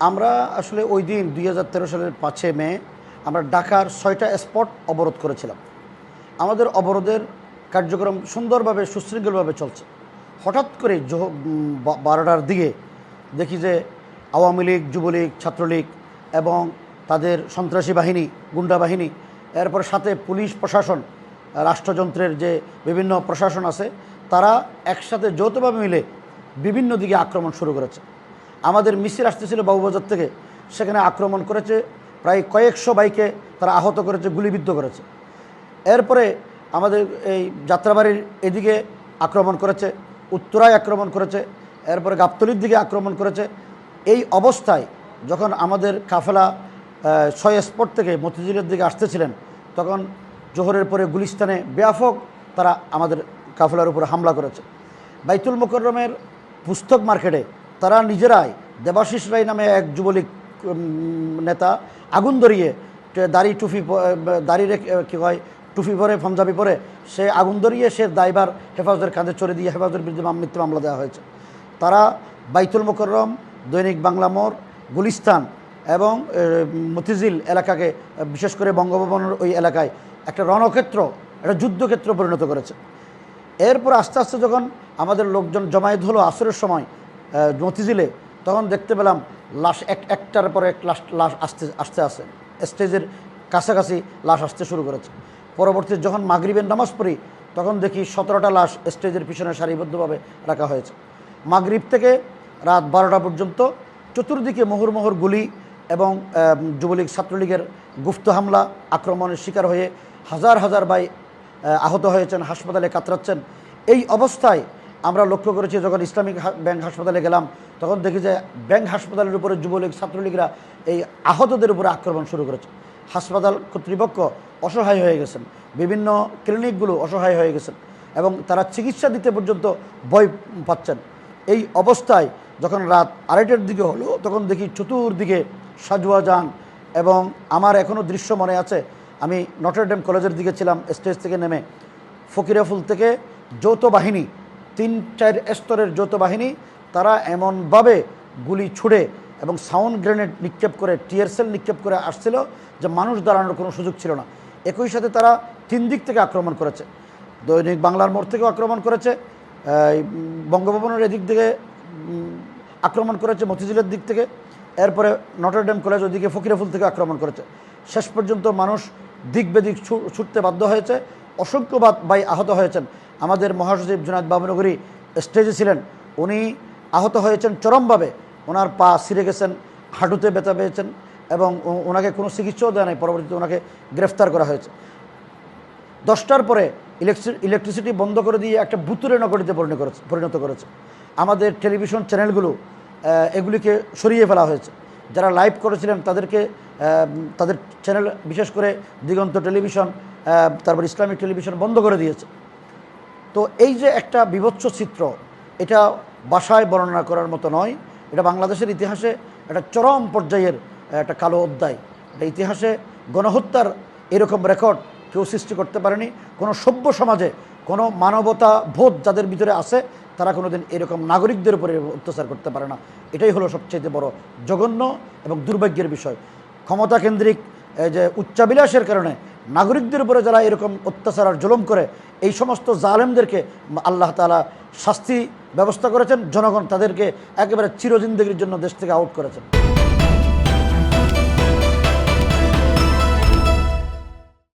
আমরা আসলে ওই দিন দুই হাজার তেরো সালের পাঁচে মে আমরা ঢাকার ছয়টা স্পট অবরোধ করেছিলাম। আমাদের অবরোধের কার্যক্রম সুন্দরভাবে, সুশৃঙ্খলভাবে চলছে। হঠাৎ করে জহ- বারোটার দিকে দেখি যে আওয়ামী লীগ, যুবলীগ, ছাত্রলীগ এবং তাদের সন্ত্রাসী বাহিনী, গুন্ডা বাহিনী, এরপর সাথে পুলিশ, প্রশাসন, রাষ্ট্রযন্ত্রের যে বিভিন্ন প্রশাসন আছে, তারা একসাথে যৌথভাবে মিলে বিভিন্ন দিকে আক্রমণ শুরু করেছে। আমাদের মিছিল আসতেছিল বাবুবাজার থেকে। সেখানে আক্রমণ করেছে, প্রায় কয়েকশো বাইকে তারা আহত করেছে, গুলিবিদ্ধ করেছে। এরপরে আমাদের এই যাত্রাবাড়ির এদিকে আক্রমণ করেছে, উত্তরায় আক্রমণ করেছে, এরপরে গাবতলির দিকে আক্রমণ করেছে। এই অবস্থায় যখন আমাদের কাফেলা ছয় স্পট থেকে মতিঝিলের দিকে আসতেছিলেন, তখন জোহরের পরে গুলিস্তানে ব্যাপক তারা আমাদের কাফেলার উপরে হামলা করেছে। বাইতুল মোকরমের পুস্তক মার্কেটে তারা নিজেরাই দেবাশিস রায় নামে এক যুবলীগ নেতা আগুন ধরিয়ে দাড়ি আহ, দাড়ি কী হয় টুপি পরে পাঞ্জাবি পরে সে আগুন ধরিয়ে সে দায়বার হেফাজতের কাঁধে চড়ে দিয়ে হেফাজতের বিরুদ্ধে মৃত্যু মামলা দেওয়া হয়েছে। তারা বাইতুল মোকররম দৈনিক বাংলা মোড় গুলিস্তান এবং মতিঝিল এলাকাকে বিশেষ করে বঙ্গভবনের ওই এলাকায় একটা রণক্ষেত্র একটা যুদ্ধক্ষেত্র পরিণত করেছে। এরপর আস্তে আস্তে যখন আমাদের লোকজন জমায়েত হলো আসরের সময় আহ, দিলে তখন দেখতে পেলাম লাশ এক একটার পরে এক লাশ লাশ আসতে আসতে আসে স্টেজের কাছাকাছি লাশ আসতে শুরু করেছে। পরবর্তী যখন মাগরিবের নামাজ পড়ি তখন দেখি সতেরোটা লাশ স্টেজের পিছনে সারিবদ্ধভাবে রাখা হয়েছে। মাগরিব থেকে রাত বারোটা পর্যন্ত চতুর্দিকে মোহর গুলি এবং যুবলীগ ছাত্রলীগের গুপ্ত হামলা আক্রমণের শিকার হয়ে হাজার হাজার ভাই আহত হয়েছেন হাসপাতালে কাতরাচ্ছেন। এই অবস্থায় আমরা লক্ষ্য করেছি যখন ইসলামিক ব্যাংক হাসপাতালে গেলাম, তখন দেখি যে ব্যাংক হাসপাতালের উপরে যুবলীগ, ছাত্রলীগরা এই আহতদের উপরে আক্রমণ শুরু করেছে। হাসপাতাল কর্তৃপক্ষ অসহায় হয়ে গেছেন, বিভিন্ন ক্লিনিকগুলো অসহায় হয়ে গেছেন এবং তারা চিকিৎসা দিতে পর্যন্ত ভয় পাচ্ছেন। এই অবস্থায় যখন রাত আড়াইটার দিকে হলো, তখন দেখি চতুর্দিকে সাজুয়া যান এবং আমার এখনও দৃশ্য মনে আছে, আমি নটরডেম কলেজের দিকে ছিলাম, স্টেজ থেকে নেমে ফকিরাফুল থেকে যৌথ বাহিনী তিন চার স্তরের যৌথ বাহিনী, তারা এমনভাবে গুলি ছুড়ে এবং সাউন্ড গ্রেনেড নিক্ষেপ করে টিয়ারসেল নিক্ষেপ করে আসছিল যে মানুষ দাঁড়ানোর কোনো সুযোগ ছিল না। একই সাথে তারা তিন দিক থেকে আক্রমণ করেছে। দৈনিক বাংলার মোড় থেকেও আক্রমণ করেছে। বঙ্গভবনের এদিক থেকে আক্রমণ করেছে মতিঝিলের দিক থেকে। এরপরে নটরডেম কলেজ ওদিকে ফকিরাফুল থেকে আক্রমণ করেছে। শেষ পর্যন্ত মানুষ দিক বেদিক ছুটতে বাধ্য হয়েছে। অসংখ্য বাদ- ভাই আহত হয়েছেন। আমাদের মহাসচিব জুনায়দ বাবনগরী স্টেজে ছিলেন। উনি আহত হয়েছেন চরমভাবে। ওনার পা ছিঁড়ে গেছেন, হাঁটুতে ব্যথা পেয়েছেন এবং ওনাকে কোনো চিকিৎসাও দেওয়া নেই। পরবর্তীতে ওনাকে গ্রেফতার করা হয়েছে। দশটার পরে ইলেকট্রি, ইলেকট্রিসিটি বন্ধ করে দিয়ে একটা বুতুরে নগরীতে পরিণত করেছে পরিণত করেছে। আমাদের টেলিভিশন চ্যানেলগুলো এগুলিকে সরিয়ে ফেলা হয়েছে। যারা লাইভ করেছিলেন তাদেরকে তাদের চ্যানেল বিশেষ করে দিগন্ত টেলিভিশন তারপর ইসলামিক টেলিভিশন বন্ধ করে দিয়েছে। তো এই যে একটা বিভৎস চিত্র, এটা বাসায় বর্ণনা করার মতো নয়। এটা বাংলাদেশের ইতিহাসে একটা চরম পর্যায়ের একটা কালো অধ্যায়। এটা ইতিহাসে গণহত্যার এরকম রেকর্ড কেউ সৃষ্টি করতে পারেনি। কোনো সভ্য সমাজে কোনো মানবতা বোধ যাদের ভিতরে আছে তারা কোনোদিন এরকম নাগরিকদের উপরে অত্যাচার করতে পারে না। এটাই হলো সবচেয়ে বড় জঘন্য এবং দুর্ভাগ্যের বিষয়। ক্ষমতা কেন্দ্রিক যে উচ্চাবিলাসের কারণে নাগরিকদের উপরে যারা এরকম অত্যাচার আর জুলম করে, এই সমস্ত জালেমদেরকে আল্লাহ তালা শাস্তি ব্যবস্থা করেছেন। জনগণ তাদেরকে একেবারে চিরজিন্দগির জন্য দেশ থেকে আউট করেছেন।